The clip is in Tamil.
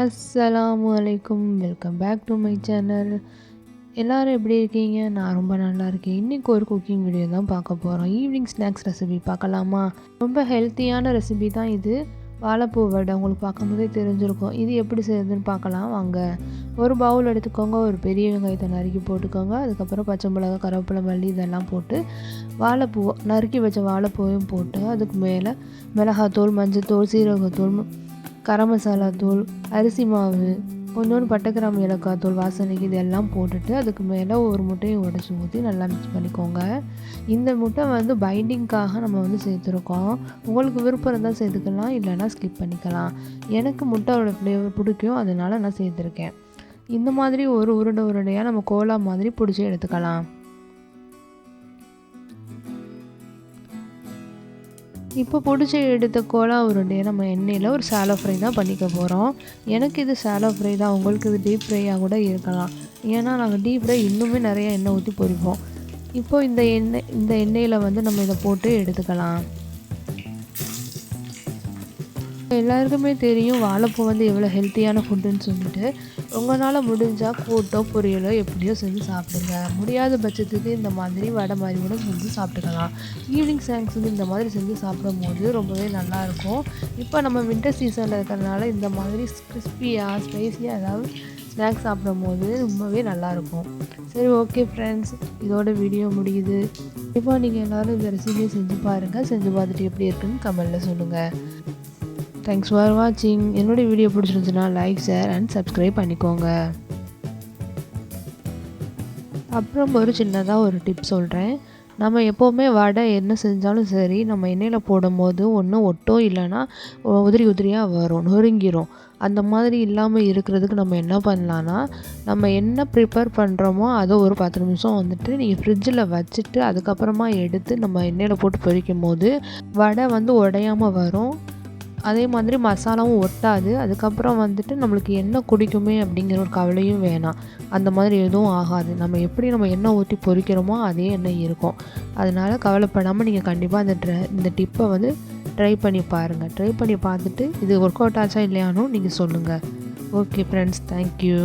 அஸ்ஸலாமு அலைக்கும் welcome back to my channel எல்லோரும் எப்படி இருக்கீங்க? நான் ரொம்ப நல்லா இருக்கேன். இன்றைக்கி ஒரு குக்கிங் வீடியோ தான் பார்க்க போகிறோம் ஈவினிங் ஸ்நாக்ஸ் ரெசிபி பார்க்கலாமா? ரொம்ப ஹெல்த்தியான ரெசிபி தான் இது. வாழைப்பூ வடை உங்களுக்கு பார்க்கும்போதே தெரிஞ்சிருக்கும். இது எப்படி செய்யுதுன்னு பார்க்கலாம். வாங்க. ஒரு பவுல் எடுத்துக்கோங்க. ஒரு பெரிய வெங்காயத்தை நறுக்கி போட்டுக்கோங்க. அதுக்கப்புறம் பச்சை மிளகா கருவேப்பிலை மல்லி இதெல்லாம் போட்டு வாழைப்பூ நறுக்கி வச்ச வாழைப்பூவையும் போட்டு அதுக்கு மேலே மிளகாத்தூள் மஞ்சத்தூள் சீரகத்தூள் கரம் மசாலா தூள் அரிசி மாவு கொஞ்சோண்டு கிராம் ஏலக்காய் தூள் வாசனைக்கு இதெல்லாம் போட்டுட்டு அதுக்கு மேலே ஒரு முட்டையை உடச்சி ஊற்றி நல்லா மிக்ஸ் பண்ணிக்கோங்க. இந்த முட்டை வந்து பைண்டிங்க்காக நம்ம வந்து சேர்த்துருக்கோம். உங்களுக்கு விருப்பம் இருந்தால் சேர்த்துக்கலாம் இல்லைனா ஸ்கிப் பண்ணிக்கலாம். எனக்கு முட்டையோட ஃப்ளேவர் பிடிக்கும் அதனால் நான் சேர்த்துருக்கேன். இந்த மாதிரி ஒரு உருண்டை உருண்டையாக நம்ம கோலா மாதிரி பிடிச்சி எடுத்துக்கலாம். இப்போ பிடிச்சி எடுத்த கோலா உருண்டையை நம்ம எண்ணெயில் ஒரு சாலோ ஃப்ரை தான் பண்ணிக்க போகிறோம் எனக்கு இது சாலோ ஃப்ரை தான் உங்களுக்கு இது டீப் ஃப்ரையாக கூட இருக்கலாம். ஏன்னா நாங்கள் டீப் ஃப்ரை இன்னுமே நிறைய எண்ணெய் ஊற்றி பொரிப்போம். இப்போது இந்த எண்ணெய் இந்த எண்ணெயில் வந்து நம்ம இதை போட்டு எடுத்துக்கலாம். எல்லாருக்குமே தெரியும் வாழைப்பூ வந்து எவ்வளோ ஹெல்த்தியான ஃபுட்டுன்னு சொல்லிட்டு. உங்களால் முடிஞ்சால் கூட்டோ பொரியலோ எப்படியோ செஞ்சு சாப்பிடுங்க. முடியாத பட்சத்துக்கு இந்த மாதிரி வடை மாதிரி கூட செஞ்சு சாப்பிட்டுக்கலாம். ஈவினிங் ஸ்நாக்ஸ் வந்து இந்த மாதிரி செஞ்சு சாப்பிடும் போது ரொம்பவே நல்லாயிருக்கும் இப்போ நம்ம வின்டர் சீசனில் இருக்கிறதுனால இந்த மாதிரி கிறிஸ்பியாக ஸ்பைஸியாக ஏதாவது ஸ்நாக்ஸ் சாப்பிடும் போது ரொம்பவே நல்லாயிருக்கும் சரி ஓகே ஃப்ரெண்ட்ஸ் இதோட வீடியோ முடியுது. இப்போ நீங்கள் எல்லோரும் இந்த ரெசிபியை செஞ்சு பாருங்கள் செஞ்சு பார்த்துட்டு எப்படி இருக்குன்னு கமெண்டில் சொல்லுங்கள் தேங்க்ஸ் ஃபார் வாட்சிங் என்னுடைய வீடியோ பிடிச்சிருந்துச்சுன்னா லைக் ஷேர் அண்ட் சப்ஸ்கிரைப் பண்ணிக்கோங்க. அப்புறம் ஒரு சின்னதாக ஒரு டிப் சொல்கிறேன் நம்ம எப்போவுமே வடை என்ன செஞ்சாலும் சரி நம்ம எண்ணெயில் போடும்போது ஒன்று ஒட்டும் இல்லைன்னா உதிரி உதிரியாக வரும் நொறுங்கிரும். அந்த மாதிரி இல்லாமல் இருக்கிறதுக்கு நம்ம என்ன பண்ணலான்னா நம்ம என்ன ப்ரிப்பேர் பண்ணுறோமோ அதை ஒரு பத்து நிமிஷம் வந்துட்டு நீங்கள் ஃப்ரிட்ஜில் வச்சுட்டு அதுக்கப்புறமா எடுத்து நம்ம எண்ணெயில் போட்டு பொரிக்கும் போது வடை வந்து உடையாமல் வரும். அதே மாதிரி மசாலாவும் ஒட்டாது. அதுக்கப்புறம் வந்துட்டு நம்மளுக்கு எண்ணெய் குடிக்குமே அப்படிங்கிற ஒரு கவலையும் வேணாம். அந்த மாதிரி எதுவும் ஆகாது. நம்ம எப்படி நம்ம எண்ணெய் ஊற்றி பொறிக்கிறோமோ அதே எண்ணெய் இருக்கும். அதனால் கவலைப்படாமல் நீங்கள் கண்டிப்பாக அந்த ட்ரை இந்த டிப்பை வந்து ட்ரை பண்ணி பாருங்கள் ட்ரை பண்ணி பார்த்துட்டு இது ஒர்க் அவுட் ஆச்சா இல்லையானும் நீங்கள் சொல்லுங்கள் ஓகே ஃப்ரெண்ட்ஸ் தேங்க்யூ